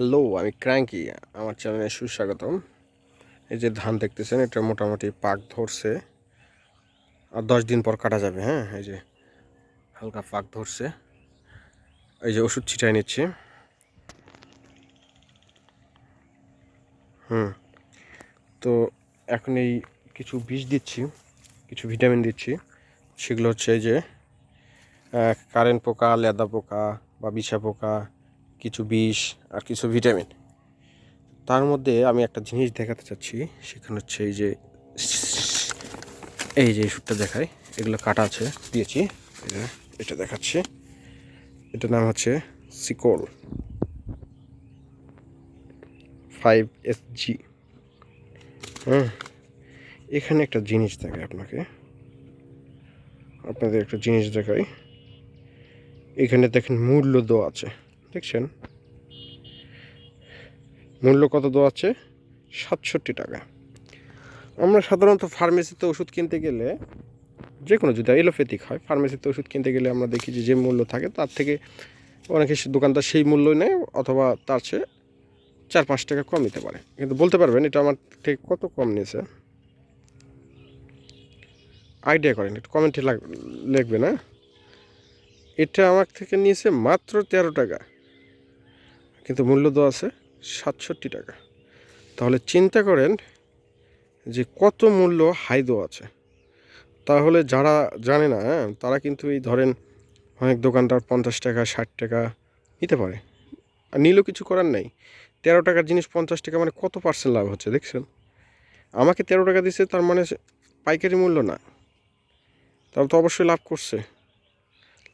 Hello আমি cranky, আমার চ্যানেলে সুস্বাগতম। এই যে ধান দেখতেছেন, এটা মোটামুটি পাক ধরছে। আর দশ দিন পর কাটা যাবে হ্যাঁ? এই যে হালকা পাক ধরছে। এই যে ওষুধ ছিটাই নিচ্ছি। হুম। তো এখন এই কিছু বিষ দিচ্ছি, কিছু ভিটামিন দিচ্ছি। সেগুলো হচ্ছে এই যে কারেন্ট পোকা, লেদা পোকা বা বিছা পোকা কিছু বিষ আর কিছু ভিটামিন। তার মধ্যে আমি একটা জিনিস দেখাতে চাচ্ছি, সেখানে হচ্ছে এই যে এই যে ওষুধটা দেখায় এগুলো কাটা আছে, দিয়েছি। এটা দেখাচ্ছি। এটার নাম হচ্ছে সিকোল ফাইভ এস জি। হ্যাঁ এখানে একটা জিনিস দেখায় আপনাকে। আপনাদের একটা জিনিস দেখাই। এখানে দেখেন মূল্য দেওয়া আছে। দেখছেন মূল্য কত দেওয়া আছে সাতষট্টি টাকা। আমরা সাধারণত ফার্মেসিতে ওষুধ কিনতে গেলে যে কোনো যদি এলোপ্যাথিক হয়, ফার্মেসিতে ওষুধ কিনতে গেলে আমরা দেখি যে যে মূল্য থাকে, তার থেকে অনেকে দোকানদার সেই মূল্যই নেয়, অথবা তার চেয়ে চার পাঁচ টাকা কম নিতে পারে। কিন্তু বলতে পারবেন, এটা আমার থেকে কত কম নিয়েছে? আইডিয়া করেন, একটু কমেন্টে লিখবেন না এটা আমার থেকে নিয়েছে মাত্র তেরো টাকা। কিন্তু মূল্য দেওয়া আছে সাতষট্টি টাকা। তাহলে চিন্তা করেন যে কত মূল্য হাই দেওয়া আছে। তাহলে যারা জানে না হ্যাঁ তারা কিন্তু এই ধরেন অনেক দোকানদার পঞ্চাশ টাকা, ষাট টাকা নিতে পারে। আর নিলেও কিছু করার নেই। তেরো টাকার জিনিস পঞ্চাশ টাকা মানে কত পার্সেন্ট লাভ হচ্ছে দেখছেন? আমাকে তেরো টাকা দিচ্ছে তার মানে পাইকারি মূল্য না। তাহলে তো অবশ্যই লাভ করছে।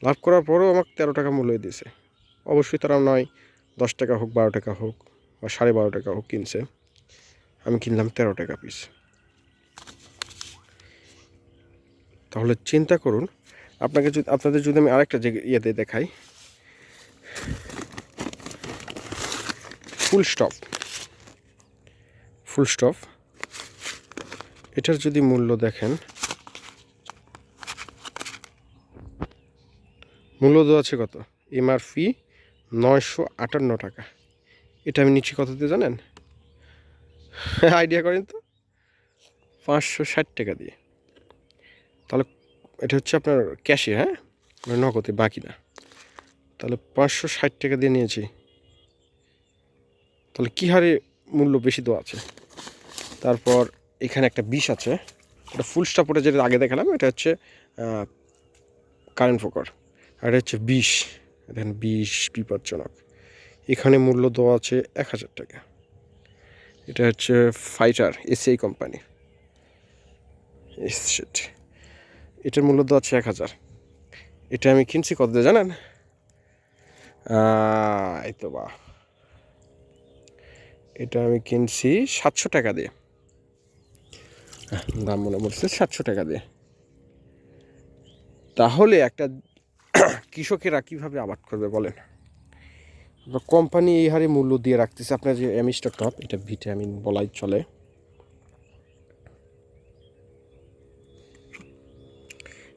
লাভ করার পরেও আমাকে তেরো টাকা মূল্য দিয়েছে অবশ্যই তারা নয় দশ টাকা হোক, বারো টাকা হোক বা সাড়ে বারো টাকা হোক কিনছে, আমি কিনলাম তেরো টাকা পিস তাহলে চিন্তা করুন, আপনাকে যদি, আপনাদের যদি আমি আরেকটা ইয়েতে দেখাই। ফুল স্টপ ফুল স্টপ এটার যদি মূল্য দেখেন, মূল্য দেওয়া আছে কত? এমআরপি নয়শো আটান্ন টাকা। এটা আমি নিচ্ছি কত দিয়ে জানেন? আইডিয়া করেন তো? পাঁচশো ষাট টাকা দিয়ে। তাহলে এটা হচ্ছে আপনার ক্যাশে হ্যাঁ? মানে নগদে, বাকি না। তাহলে পাঁচশো ষাট টাকা দিয়ে নিয়েছি। তাহলে কী হারে মূল্য বেশি দেওয়া আছে? তারপর এখানে একটা বিষ আছে। ওটা ফুল স্টপ ওটা যেটা আগে দেখালাম। এটা হচ্ছে কারেন্ট ফোকার আর এটা হচ্ছে বিষ। দেখেন বিষ বিপজ্জনক। এখানে মূল্য দেওয়া আছে এক হাজার টাকা। এটা হচ্ছে ফাইটার এসিআই কোম্পানি। এটার মূল্য দেওয়া আছে এক হাজার। এটা আমি কিনছি কত দিয়ে জানেন? এই তো বা। এটা আমি কিনছি সাতশো টাকা দিয়ে। দাম মনে পড়ছে সাতশো টাকা দিয়ে। তাহলে একটা কৃষকেরা কীভাবে আবাদ করবে বলেন? কোম্পানি এই হারে মূল্য দিয়ে রাখতেছে। আপনার যে অ্যামিস্টার টপ এটা ভিটামিন বলাই চলে।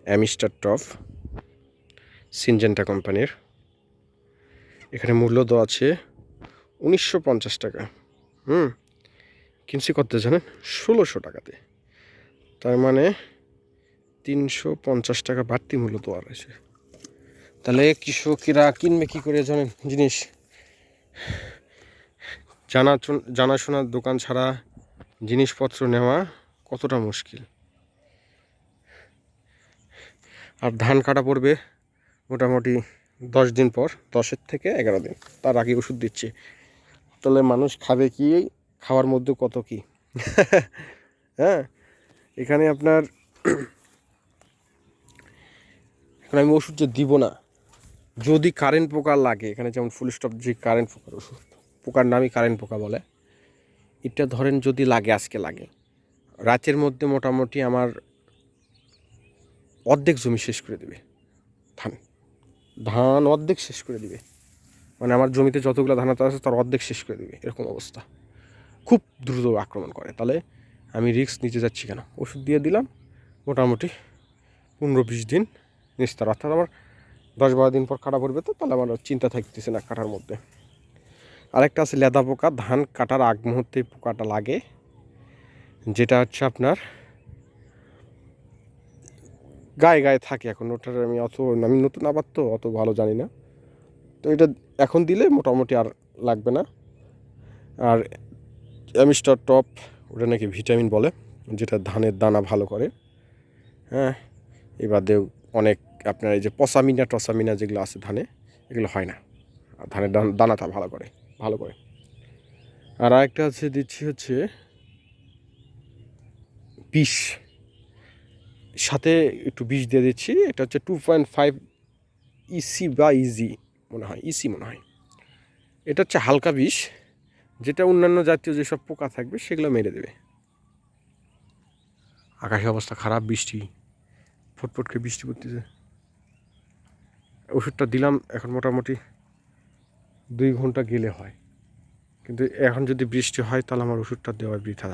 অ্যামিস্টার টপ সিনজেন্টা কোম্পানির। এখানে মূল্য দেওয়া আছে উনিশশো পঞ্চাশ টাকা। হুম, কিনছি কত জানেন? ষোলোশো টাকাতে। তার মানে তিনশো পঞ্চাশ টাকা বাড়তি মূল্য দেওয়া রয়েছে। তাহলে কৃষকেরা কিনবে কী করে জানেন জিনিস? জানা জানাশোনার দোকান ছাড়া জিনিসপত্র নেওয়া কতটা মুশকিল? আর ধান কাটা পড়বে মোটামুটি দশ দিন পর, দশের থেকে এগারো দিন। তার আগে ওষুধ দিচ্ছে। তাহলে মানুষ খাবে কি? খাওয়ার মধ্যে কত কি? হ্যাঁ এখানে আপনার, এখন আমি ওষুধ যে দিব না যদি কারেন্ট পোকা লাগে, এখানে যেমন ফুল স্টপ যে কারেন্ট পোকার ওষুধ পোকার নামই কারেন্ট পোকা বলে, এটা ধরেন যদি লাগে, আজকে লাগে। রাতের মধ্যে মোটামুটি আমার অর্ধেক জমি শেষ করে দেবে। ধান ধান অর্ধেক শেষ করে দিবে। মানে আমার জমিতে যতগুলো ধান আছে, তার অর্ধেক শেষ করে দিবে, এরকম অবস্থা। খুব দ্রুত আক্রমণ করে। তাহলে আমি রিস্ক নিতে যাচ্ছি কেন? ওষুধ দিয়ে দিলাম, মোটামুটি পনেরো বিশ দিন নিস্তার। অর্থাৎ আমার দশ বারো দিন পর কাটা পড়বে তো, তাহলে আমার চিন্তা থাকতেছে না কাটার মধ্যে। আরেকটা আছে লেদা পোকা, ধান কাটার আগ মুহূর্তে পোকাটা লাগে। যেটা হচ্ছে আপনার গায়ে গায়ে থাকে এখন, ওটার আমি অত, আমি নতুন আবার তো, অত ভালো জানি না। তো এটা এখন দিলে মোটামুটি আর লাগবে না। আর অ্যামিস্টার টপ, ওটা নাকি ভিটামিন বলে, যেটা ধানের দানা ভালো করে। হ্যাঁ এবাদেও অনেক আপনার এই যে পসামিনা, টসামিনা যেগুলো আছে ধানে, এগুলো হয় না। ধানের দান- দানাটা ভালো করে ভালো করে। আর আরেকটা আছে, দিচ্ছি হচ্ছে বিষ। সাথে একটু বিষ দিয়ে দিচ্ছি, এটা হচ্ছে টু পয়েন্ট ফাইভ ইসি বা ইজি মনে হয় ইসি মনে হয়। এটা হচ্ছে হালকা বিষ, যেটা অন্যান্য জাতীয় যেসব পোকা থাকবে সেগুলো মেরে দেবে। আকাশের অবস্থা খারাপ, বৃষ্টি ফটফট করে বৃষ্টি পড়তেছে। ওষুধটা দিলাম, এখন মোটামুটি দুই ঘণ্টা গেলে হয়। কিন্তু এখন যদি বৃষ্টি হয়, তাহলে আমার ওষুধটা দেওয়া বৃথা।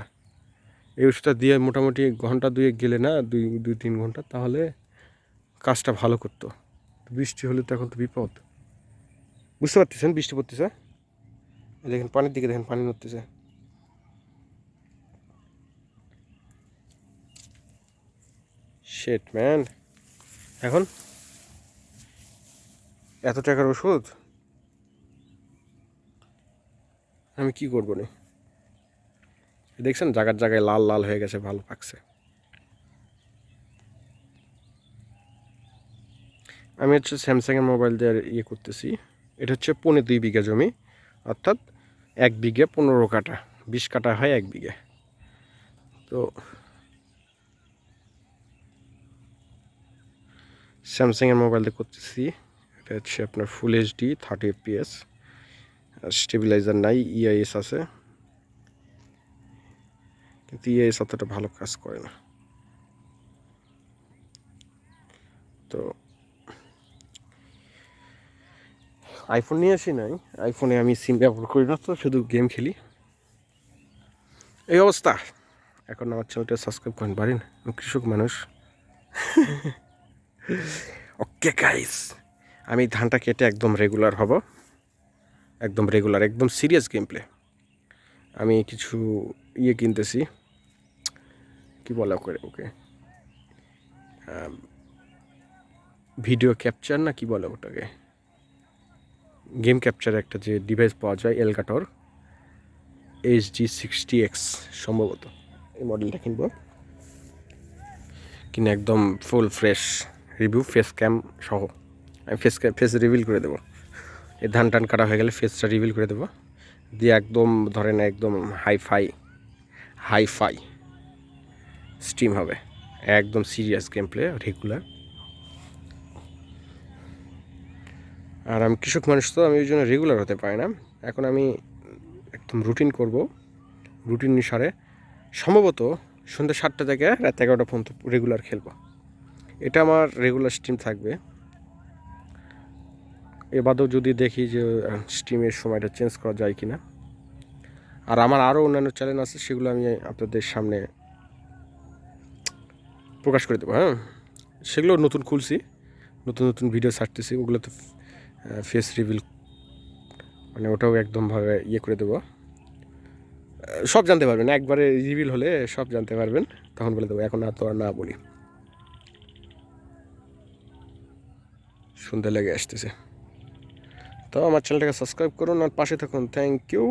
এই ওষুধটা দিয়ে মোটামুটি ঘণ্টা দুয়ে গেলে না, দুই দুই, তিন ঘণ্টা, তাহলে কাজটা ভালো করতো। বৃষ্টি হলে তো এখন তো বিপদ। বুঝতে পারতেছেন বৃষ্টি পড়তেছে? দেখেন পানির দিকে দেখেন, পানি নড়তেছে। শেট ম্যান এখন এত টাকার ওষুধ? আমি কি করব নি দেখছেন জায়গার জায়গায় লাল লাল হয়ে গেছে, ভালো পাকছে আমি হচ্ছে স্যামসাংয়ের মোবাইল দিয়ে ইয়ে করতেছি। এটা হচ্ছে পৌনে দুই বিঘা জমি, অর্থাৎ এক বিঘে পনেরো কাটা বিশ কাটা হয় এক বিঘে। তো স্যামসাংয়ের মোবাইল দিয়ে করতেছি। এটা হচ্ছে আপনার ফুল এইচডি থার্টি এফপিএস আর স্টেবিলাইজার নাই ইআইএস আছে। কিন্তু ইআইএস অতটা ভালো কাজ করে না। তো আইফোন নিয়ে আসি নাই। আইফোনে আমি সিম ব্যবহার করি না তো শুধু গেম খেলি। এই অবস্থা। এখন আমার চ্যানেলটা সাবস্ক্রাইব করেন পারেন কৃষক মানুষ। ওকে গাইস আমি ধানটা কেটে একদম রেগুলার হব। একদম রেগুলার একদম সিরিয়াস গেম প্লে আমি কিছু ইয়ে কিনতেছি। কি বলা করে ওকে? ভিডিও ক্যাপচার না কি বলে ওটাকে? গেম ক্যাপচার একটা যে ডিভাইস পাওয়া যায় Elgato H D sixty X সম্ভবত। এই মডেলটা কিনবো। কিনে একদম full fresh review face cam সহ। ফেস ফেস রিভিল করে দেবো। এই ধান টান কাটা হয়ে গেলে ফেসটা রিভিল করে দেবো। দিয়ে একদম ধরেন একদম hi fi hi fi stream হবে। একদম সিরিয়াস গেম প্লে রেগুলার আর আমি কৃষক মানুষ তো, আমি ওই জন্য রেগুলার হতে পারি না। এখন আমি একদম রুটিন করব। রুটিন অনুসারে সম্ভবত সন্ধ্যা সাতটা থেকে রাত এগারোটা পর্যন্ত রেগুলার খেলব। এটা আমার রেগুলার স্ট্রিম থাকবে। এবাদেও যদি দেখি যে স্টিমের সময়টা চেঞ্জ করা যায় কি না আর আমার আরও অন্যান্য চ্যানেল আছে, সেগুলো আমি আপনাদের সামনে প্রকাশ করে দেবো হ্যাঁ? সেগুলো নতুন খুলছি, নতুন নতুন ভিডিও ছাড়তেছি ওগুলো তো ফেস রিভিল মানে ওটাও একদমভাবে ইয়ে করে দেবো। সব জানতে পারবেন, একবারে রিভিল হলে সব জানতে পারবেন, তখন বলে দেবো, এখন আর তো আর না বলি। সন্ধ্যা লেগে আসতেছে। তো আমার চ্যানেলটাকে সাবস্ক্রাইব করুন আর পাশে থাকুন। Thank you